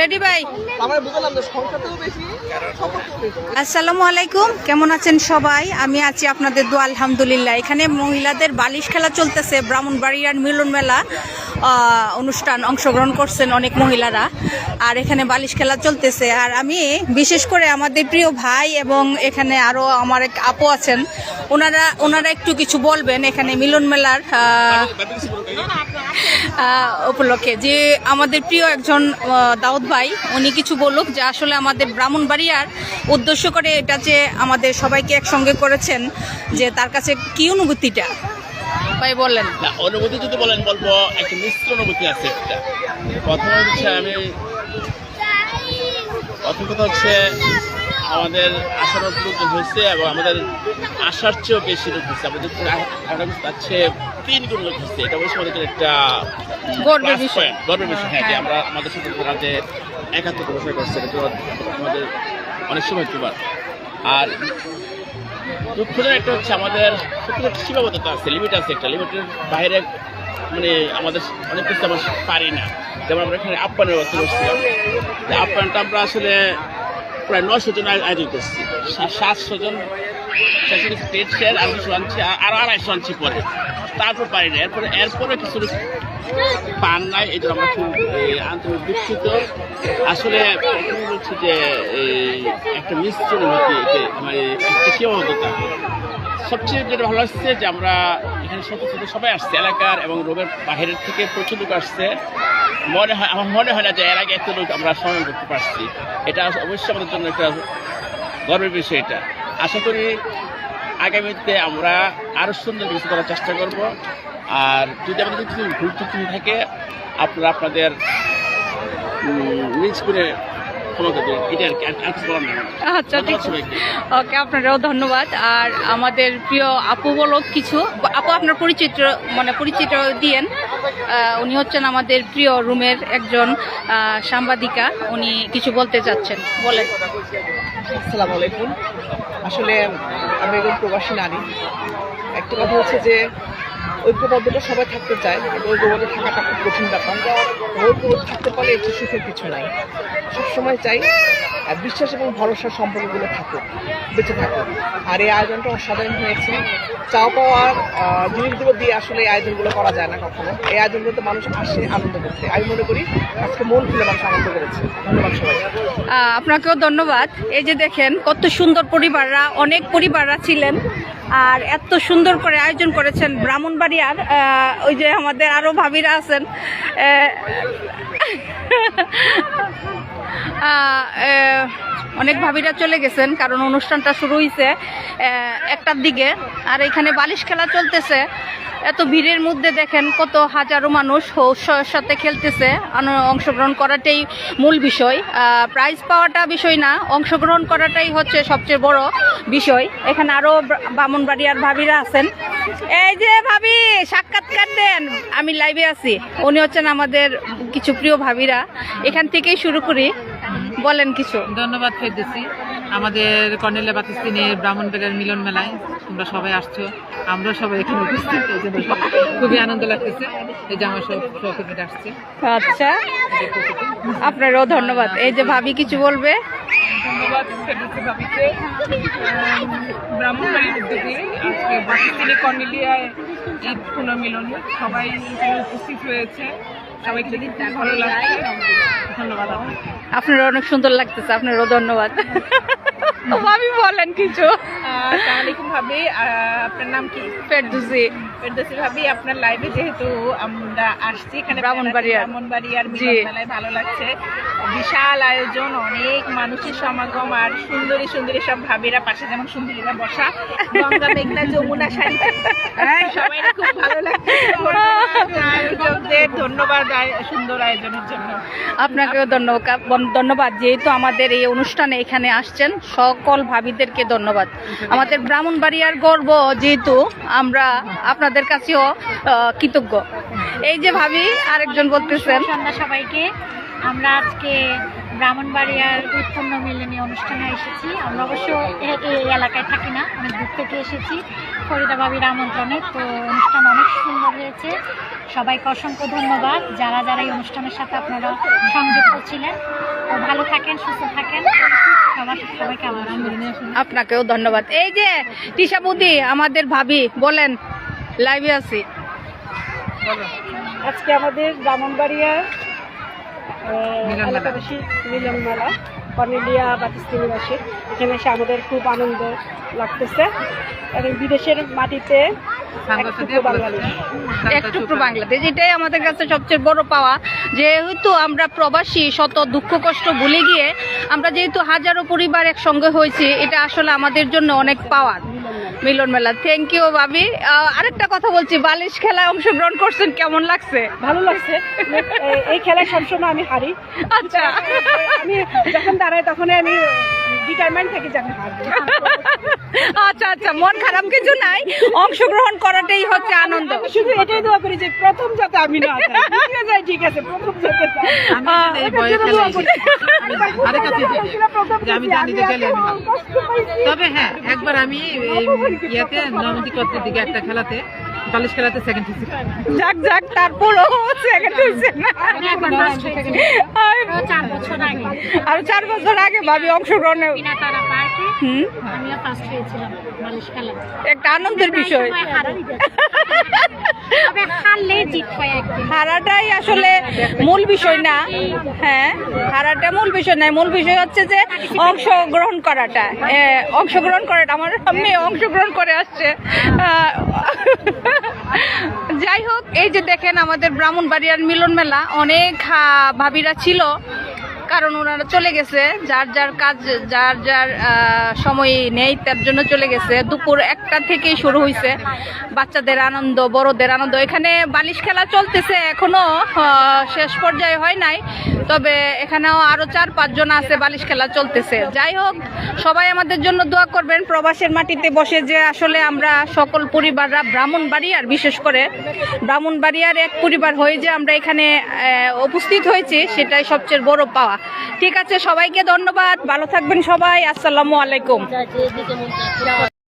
Ready ভাই আসসালামু আলাইকুম। কেমন আছেন সবাই? আমি আছি আপনাদের আলহামদুলিল্লাহ। এখানে মহিলাদের বালিশ খেলা চলতেছে ব্রাহ্মণবাড়িয়ার মিলন মেলা আহ, অনুষ্ঠান অংশগ্রহণ করছেন অনেক মহিলারা। আর এখানে বালিশ খেলা চলতেছে। আর আমি বিশেষ করে আমাদের প্রিয় ভাই এবং এখানে আরও আমার এক আপু আছেন ওনারা ওনারা একটু কিছু বলবেন এখানে মিলন মেলার উপলক্ষে। যে আমাদের প্রিয় একজন আহ, দাউদ ভাই, উনি কিছু বলুক, যে আসলে আমাদের ব্রাহ্মণ ব্রাহ্মণবাড়িয়ার উদ্দেশ্য করে এটা যে আমাদের সবাইকে একসঙ্গে করেছেন, যে তার কাছে কি অনুভূতিটা? ভাই বললেন অনুভূতি যদি বলেন, বলব, একটা মিশ্র অনুভূতি আছে প্রথম হচ্ছে আমি প্রথম কথা হচ্ছে আমাদের আশার লোকজন হয়েছে এবং আমাদের আশার চেয়েও বেশি লোক হয়েছে। আমাদের তিন গুণ লোক হয়েছে এটা অবশ্যই আমাদের একটা গর্বের বিষয়। গর্বের বিষয় হ্যাঁ যে হ্যাঁ। আমরা আমাদের সাথে রাতে একাত্তর বছর করছে এটা আমাদের অনেক সময় তোমার আর দুঃখজনক একটা হচ্ছে আমাদের সত্যি একটা সীমাবদ্ধতা আছে লিমিট আছে একটা। লিমিটের বাইরে মানে আমাদের অনেক কিছু আমরা পারি না। যেমন আমরা এখানে আপ্যায়নের ব্যবস্থা করছিলাম। যে আপ্যায়নটা আমরা আসলে প্রায় নয়শো জন আয়- আয়োজন করছি। সাতশো জন স্টেট শেয়ার আর- আড়াইশো আনছি পরে। তারপর পারি না এরপরে এরপরে কিছু পান নাই জন্য আমরা খুব আন্তরিক দুঃখিত। আসলে হচ্ছে যে একটা মিশ্রণ যে মানে একটা সীমাবদ্ধতা। সবচেয়ে যেটা ভালো লাগছে যে, আমরা এখানে ছোটো ছোটো সবাই আসছে, এলাকার এবং রোগের বাহিরের থেকে প্রচুর লোক আসছে। মনে হয় আমার মনে হয় না যে এর আগে এত লোক আমরা স্মরণ করতে পারছি। এটা অবশ্যই আমাদের জন্য একটা গর্বের বিষয় এটা। আশা করি আগামীতে আমরা আরও সুন্দর কিছু করার চেষ্টা করব। আর যদি আমাদের কিছু ভুল ত্রুটি থাকে আপনারা আপনাদের নিজ করে আচ্ছা ঠিক ওকে আপনারাও ধন্যবাদ। আর আমাদের প্রিয় আপু বলো কিছু। আপু আপনার পরিচিত মানে পরিচিত দিয়েন। উনি হচ্ছেন আমাদের প্রিয় রুমের একজন সাংবাদিকা। উনি কিছু বলতে চাচ্ছেন। বলেন। আসসালামু আলাইকুম। আসলে আমি একজন প্রবাসী নারী। একটা কথা হচ্ছে যে ঐক্যবদ্ধটা সবাই থাকতে চায় ঐক্যবদ্ধ থাকাটা খুব কঠিন ব্যাপার। ঐক্যবদ্ধ থাকতে পারলে চেয়ে সুখের কিছু নাই। সবসময় চাই বিশ্বাস এবং ভরসার সম্পর্কগুলো থাকুক বেঁচে থাকুক আর এই আয়োজনটা অসাধারণ হয়েছে। চাও পাওয়ার জিনিসগুলো দিয়ে আসলে এই আয়োজনগুলো করা যায় না কখনো। এই আয়োজনগুলোতে মানুষ আসে, আনন্দ করতে আমি মনে করি আজকে মন খুলে মানুষ আনন্দ করেছে। ধন্যবাদ সবাই আপনাকেও ধন্যবাদ। এই যে দেখেন, কত সুন্দর পরিবাররা, অনেক পরিবাররা ছিলেন। আর এত সুন্দর করে আয়োজন করেছেন ব্রাহ্মণবাড়িয়ার ওই যে আমাদের আরও ভাবিরা আছেন। অনেক ভাবিরা চলে গেছেন, কারণ অনুষ্ঠানটা শুরু হয়েছে একটার দিকে। আর এখানে বালিশ খেলা চলতেছে। এত ভিড়ের মধ্যে দেখেন কত হাজারো মানুষ উৎসাহের সাথে খেলতেছে অংশগ্রহণ করাটাই মূল বিষয়। প্রাইজ পাওয়াটা বিষয় না, অংশগ্রহণ করাটাই হচ্ছে সবচেয়ে বড় বিষয়। এখানে আরও বামনবাড়িয়ার ভাবিরা আছেন। এই যে ভাবি, সাক্ষাৎকার দেন। আমি লাইভে আছি। উনি হচ্ছেন আমাদের কিছু প্রিয় ভাবিরা। এখান থেকেই শুরু করি। বলেন কিছু। ধন্যবাদ ফেরদৌসি আমাদের কর্নেলিয়া বাতিস্তিনের ব্রাহ্মণবাড়িয়ার মিলন মেলায় তোমরা সবাই আসছো। আমরা সবাই এখানে উপস্থিত এই জন্য খুবই আনন্দ লাগতেছে। এই যে আমার সব সহকর্মীরা আসছে। আচ্ছা আপনারও ধন্যবাদ। এই যে ভাবি কিছু বলবে? ধন্যবাদ ফেরদৌসি ভাবিকে। ব্রাহ্মণবাড়ির উদ্যোগে আজকে বাতিস্তিনি কর্নেলিয়ায় ঈদ পুনর্মিলন সবাই এখানে উপস্থিত হয়েছে। সবাইকে ভালো লাগছে। ধন্যবাদ আপনাকে। আপনার অনেক সুন্দর লাগতেছে আপনারও ধন্যবাদ। ভাবি বলেন কিছু। আসসালামাইকুম ভাবি আপনার নাম কি? ফেরদুসি। ফেরদৌসি ভাবি আপনার লাইভে যেহেতু আমরা আসছি এখানে ব্রাহ্মণবাড়িয়া। ব্রাহ্মণবাড়িয়ার মেলায় ভালো লাগছে। বিশাল আয়োজন অনেক মানুষের সমাগম আর সুন্দরী সুন্দরী সব ভাবিরা পাশে যেমন সুন্দরীরা বসা গঙ্গা মেঘনা যমুনা শাড়ি হ্যাঁ। সবাই খুব ভালো লাগছে। আয়োজকদের ধন্যবাদ সুন্দর আয়োজনের জন্য। আপনাকেও ধন্যবাদ। ধন্যবাদ যেহেতু আমাদের এই অনুষ্ঠানে এখানে আসছেন সকল ভাবিদেরকে ধন্যবাদ। আমাদের ব্রাহ্মণবাড়িয়ার গর্ব যেহেতু আমরা আপনাদের কাছেও কৃতজ্ঞ। এই যে ভাবি আরেকজন বলতেছেন। সন্ধ্যা সবাইকে। আমরা আজকে ব্রাহ্মণবাড়িয়ার উৎপন্ন মিলনী অনুষ্ঠানে এসেছি। আমরা অবশ্য এই এলাকায় থাকি না, অনেক দূর থেকে এসেছি। ফরিদা বাবির আমন্ত্রণে। তো অনুষ্ঠান অনেক সুন্দর হয়েছে। সবাইকে অসংখ্য ধন্যবাদ। যারা যারা এই অনুষ্ঠানের সাথে আপনারা সংযুক্ত ছিলেন। ভালো থাকেন, সুস্থ থাকেন। আপনাকেও ধন্যবাদ। এই যে টিশা বুদি আমাদের ভাবি বলেন লাইভে আছি। আজকে আমাদের ব্রাহ্মণবাড়িয়া মিলন মেলা। কর্নেলিয়া এখানে এসে আমাদের খুব আনন্দ লাগতেছে। এবং বিদেশের মাটিতে বাংলাদেশ এটাই আমাদের কাছে সবচেয়ে বড় পাওয়া। যেহেতু আমরা প্রবাসী শত দুঃখ কষ্ট ভুলে গিয়ে আমরা যেহেতু হাজারো পরিবার একসঙ্গে হয়েছি এটা আসলে আমাদের জন্য অনেক পাওয়ার। মিলন মেলা থ্যাংক ইউ ভাবি। আরেকটা কথা বলছি বালিশ খেলায় অংশগ্রহণ করছেন কেমন লাগছে? ভালো লাগছে। এই খেলায় সবসময় আমি হারি। আচ্ছা। আমি যখন দাঁড়াই তখন আমি ডিটারমাইন্ড থাকি যে আমি হারবো। আচ্ছা আচ্ছা মন খারাপ কিছু নাই। অংশগ্রহণ করাটাই হচ্ছে আনন্দ। শুধু এটাই দোয়া করি যে প্রথম যাতে আমি না যাই। ঠিক আছে প্রথম যাতে আমি জানি যে গেলে তবে হ্যাঁ একবার আমি ইয়েতে নবদিকত্বের দিকে একটা খেলাতে বালিশ খেলাতে সেকেন্ড হয়েছি। যাক যাক তারপরও সেকেন্ড হয়েছে না। আমি একবার ফার্স্ট হয়েছি। আরও চার বছর আগে। আর চার বছর আগে ভাবি অংশগ্রহণে একটা আনন্দের বিষয়। হারাটাই আসলে মূল বিষয় না। হ্যাঁ হারাটা মূল বিষয় না। মূল বিষয় হচ্ছে যে অংশগ্রহণ করাটা। অংশগ্রহণ করাটা। আমার মেয়ে অংশগ্রহণ করে আসছে। যাই হোক এই যে দেখেন আমাদের ব্রাহ্মণ ব্রাহ্মণবাড়িয়ার মিলন মেলা। অনেক ভাবিরা ছিল। কারণ ওনারা চলে গেছে যার যার কাজ যার যার সময় নেই তার জন্য চলে গেছে। দুপুর একটা থেকেই শুরু হয়েছে বাচ্চাদের আনন্দ বড়দের আনন্দ। এখানে বালিশ খেলা চলতেছে এখনও আহ, শেষ পর্যায়ে হয় নাই। তবে এখানেও আরও চার পাঁচজন আছে বালিশ খেলা চলতেছে। যাই হোক সবাই আমাদের জন্য দোয়া করবেন। প্রবাসের মাটিতে বসে যে আসলে আমরা সকল পরিবাররা ব্রাহ্মণ ব্রাহ্মণবাড়িয়ার বিশেষ করে ব্রাহ্মণবাড়িয়ার এক পরিবার হয়ে যে আমরা এখানে উপস্থিত হয়েছি সেটাই সবচেয়ে বড় পাওয়া। ঠিক আছে সবাইকে ধন্যবাদ। ভালো থাকবেন সবাই। আসসালামু আলাইকুম।